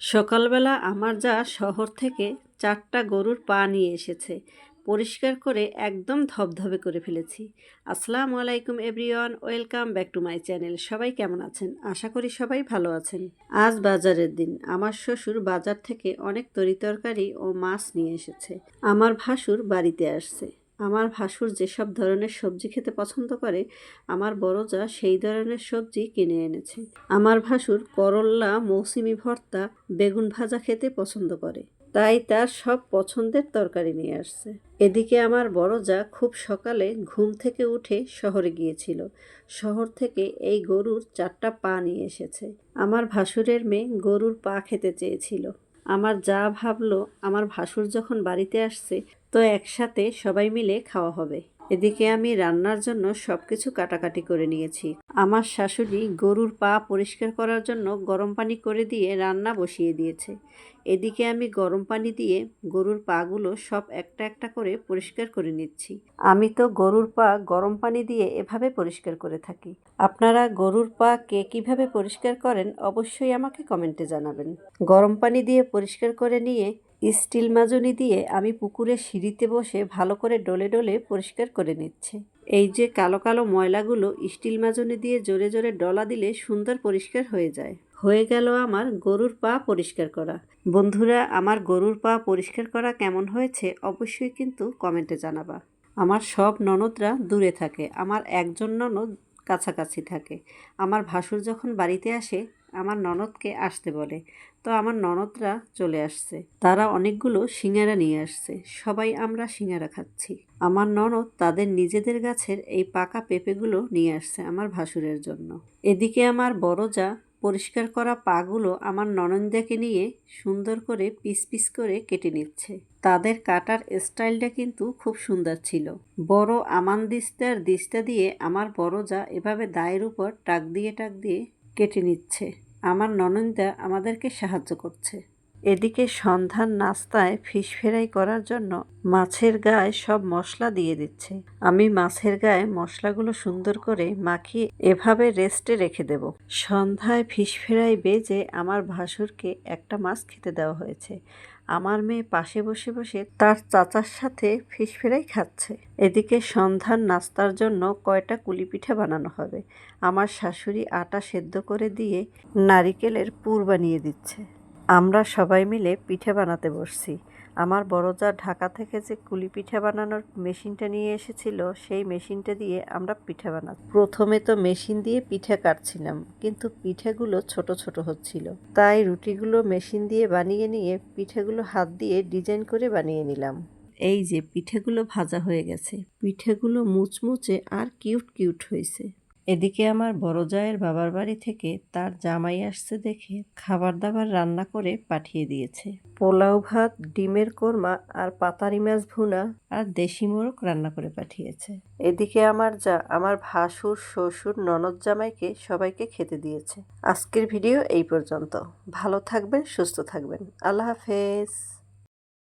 সকালবেলা আমার যা শহর থেকে চারটা গরুর পা নিয়ে এসেছে, পরিষ্কার করে একদম ধবধবে করে ফেলেছি। আসসালামু আলাইকুম everyone, welcome back to my channel. সবাই কেমন আছেন? আশা করি সবাই ভালো আছেন। আজ বাজারের দিন। আমার শ্বশুর বাজার থেকে অনেক তরিতরকারি ও মাছ নিয়ে এসেছে। আমার ভাসুর বাড়িতে আসছে। আমার ভাসুর যেসব ধরনের সবজি খেতে পছন্দ করে, আমার বড় যা সেই ধরনের সবজি কিনে এনেছে। আমার ভাসুর করল্লা মৌসুমি ভর্তা, বেগুন ভাজা খেতে পছন্দ করে। তাই তার সব পছন্দের তরকারি নিয়ে আসছে। এদিকে আমার বড় যা খুব সকালে ঘুম থেকে উঠে শহরে গিয়েছিল। শহর থেকে এই গরুর চারটা পা নিয়ে এসেছে। আমার ভাসুরের মেয়ে গরুর পা খেতে চেয়েছিল। আমার যা ভাবলো, আমার ভাসুর যখন বাড়িতে আসছে তো একসাথে সবাই মিলে খাওয়া হবে। এদিকে আমি রান্নার জন্য সব কিছু কাটাকাটি করে নিয়েছি। আমার শাশুড়ি গরুর পা পরিষ্কার করার জন্য গরম পানি করে দিয়ে রান্না বসিয়ে দিয়েছে। এদিকে আমি গরম পানি দিয়ে গরুর পাগুলো সব একটা একটা করে পরিষ্কার করে নিচ্ছি। আমি তো গরুর পা গরম পানি দিয়ে এভাবে পরিষ্কার করে থাকি। আপনারা গরুর পা কে কীভাবে পরিষ্কার করেন অবশ্যই আমাকে কমেন্টে জানাবেন। গরম পানি দিয়ে পরিষ্কার করে নিয়ে স্টিল মাজনি দিয়ে আমি পুকুরের সিঁড়িতে বসে ভালো করে ডলে ডলে পরিষ্কার করে নিচ্ছে। এই যে কালো কালো ময়লাগুলো স্টিল মাজনি দিয়ে জোরে জোরে ডলা দিলে সুন্দর পরিষ্কার হয়ে যায়। হয়ে গেল আমার গরুর পা পরিষ্কার করা। বন্ধুরা, আমার গরুর পা পরিষ্কার করা কেমন হয়েছে অবশ্যই কিন্তু কমেন্টে জানাবা। আমার সব ননদরা দূরে থাকে। আমার একজন ননদ কাছাকাছি থাকে। আমার ভাসুর যখন বাড়িতে আসে, আমার ননদকে আসতে বলে। তো আমার ননদরা চলে আসছে। তারা অনেকগুলো সিঙ্গারা নিয়ে আসছে। সবাই আমরা সিঙ্গারা খাচ্ছি। আমার ননদ তাদের নিজেদের গাছের এই পাকা পেঁপেগুলো নিয়ে আসছে আমার ভাসুরের জন্য। এদিকে আমার বড় যা পরিষ্কার করা পাগুলো আমার ননন্দাকে নিয়ে সুন্দর করে পিস পিস করে কেটে নিচ্ছে। তাদের কাটার স্টাইলটা কিন্তু খুব সুন্দর ছিল। বড় আমান দিস্তার দিস্তা দিয়ে আমার বড় যা এভাবে দায়ের উপর টাক দিয়ে টাক দিয়ে কেটে নিচ্ছে। আমার ননন্দা আমাদেরকে সাহায্য করছে। এদিকে সন্ধ্যার নাস্তায় ফিশ ফ্রাই করার জন্য মাছের গায়ে সব মশলা দিয়ে দিচ্ছে। আমি মাছের গায়ে মশলাগুলো সুন্দর করে মাখিয়ে এভাবে রেস্টে রেখে দেব। সন্ধ্যায় ফিশ ফ্রাই বেজে আমার ভাসুরকে একটা মাছ খেতে দেওয়া হয়েছে। আমার মেয়ে পাশে বসে বসে তার চাচার সাথে ফিশ ফ্রাই খাচ্ছে। এদিকে সন্ধ্যার নাস্তার জন্য কয়টা কুলি পিঠা বানানো হবে? আমার শাশুড়ি আটা সেদ্ধ করে দিয়ে নারিকেলের পুর বানিয়ে দিচ্ছে। আমরা সবাই মিলে পিঠে বানাতে বসছি। আমার বড় যা ঢাকা থেকে যে কুলি পিঠে বানানোর মেশিনটা নিয়ে এসেছিল, সেই মেশিনটা দিয়ে আমরা পিঠে বানা প্রথমে তো মেশিন দিয়ে পিঠে কাটছিলাম, কিন্তু পিঠেগুলো ছোট ছোট হচ্ছিল। তাই রুটিগুলো মেশিন দিয়ে বানিয়ে নিয়ে পিঠেগুলো হাত দিয়ে ডিজাইন করে বানিয়ে নিলাম। এই যে পিঠেগুলো ভাজা হয়ে গেছে, পিঠেগুলো মুচমুচে আর কিউট কিউট হয়েছে। এদিকে আমার বড় জায়ের বাবার বাড়ি থেকে তার জামাই আসছে দেখে খাবার দাবার রান্না করে পাঠিয়ে দিয়েছে। পোলাও ভাত, ডিমের কোরমা আর পাতারি মাছ ভুনা আর দেশি মোরগ রান্না করে পাঠিয়েছে। এদিকে আমার যা, আমার ভাসুর, শ্বশুর, ননদ জামাইকে সবাইকে খেতে দিয়েছে। আজকের ভিডিও এই পর্যন্ত। ভালো থাকবেন, সুস্থ থাকবেন। আল্লাহ হাফেজ।